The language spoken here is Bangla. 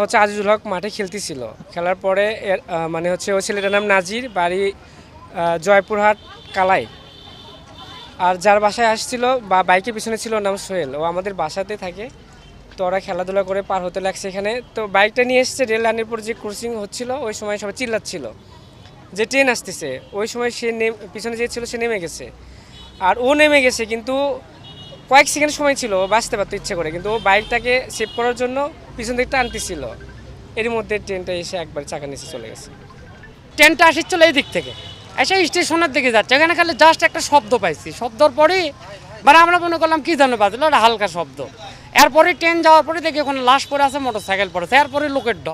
হচ্ছে আজিজুল হক মাঠে খেলতেছিল। খেলার পরে মানে হচ্ছে ওই ছেলেটার নাম নাজির, বাড়ি জয়পুরহাট, কালাই। আর যার বাসায় আসছিল বা বাইকের পিছনে ছিল নাম সোহেল। ও আমাদের বাসাতে থাকে। তো ওরা খেলাধুলা করে পার হতে লাগছে এখানে। তো বাইকটা নিয়ে এসেছে, রেল লাইনের পর যে ক্রসিং হচ্ছিল, ওই সময় সবাই চিল্লাচ্ছিল। যে ট্রেন আসতেছে, ওই সময় সে নেম, পিছনে যে ছিল সে নেমে গেছে। আর ও নেমে গেছে, কিন্তু কয়েক সেকেন্ড সময় ছিল বাঁচতে পারতো ইচ্ছে করে, কিন্তু ও বাইকটাকে সেভ করার জন্য পিছন দিকটা আনতেছিল। এর মধ্যে ট্রেনটা এসে একবার চাকা নিচে চলে গেছে। ট্রেনটা আসছিল এই দিক থেকে। এসে স্টেশনের দিকে যাচ্ছে। এখানে খালি জাস্ট একটা শব্দ পাইছি। শব্দর পরেই মানে আমরা মনে করলাম, কী জানো বাজলো, একটা হালকা শব্দ। এরপরে ট্রেন যাওয়ার পরে দেখি ওখানে লাশ পরে আছে মোটর সাইকেল পড়েছে। এরপরে লোকের ড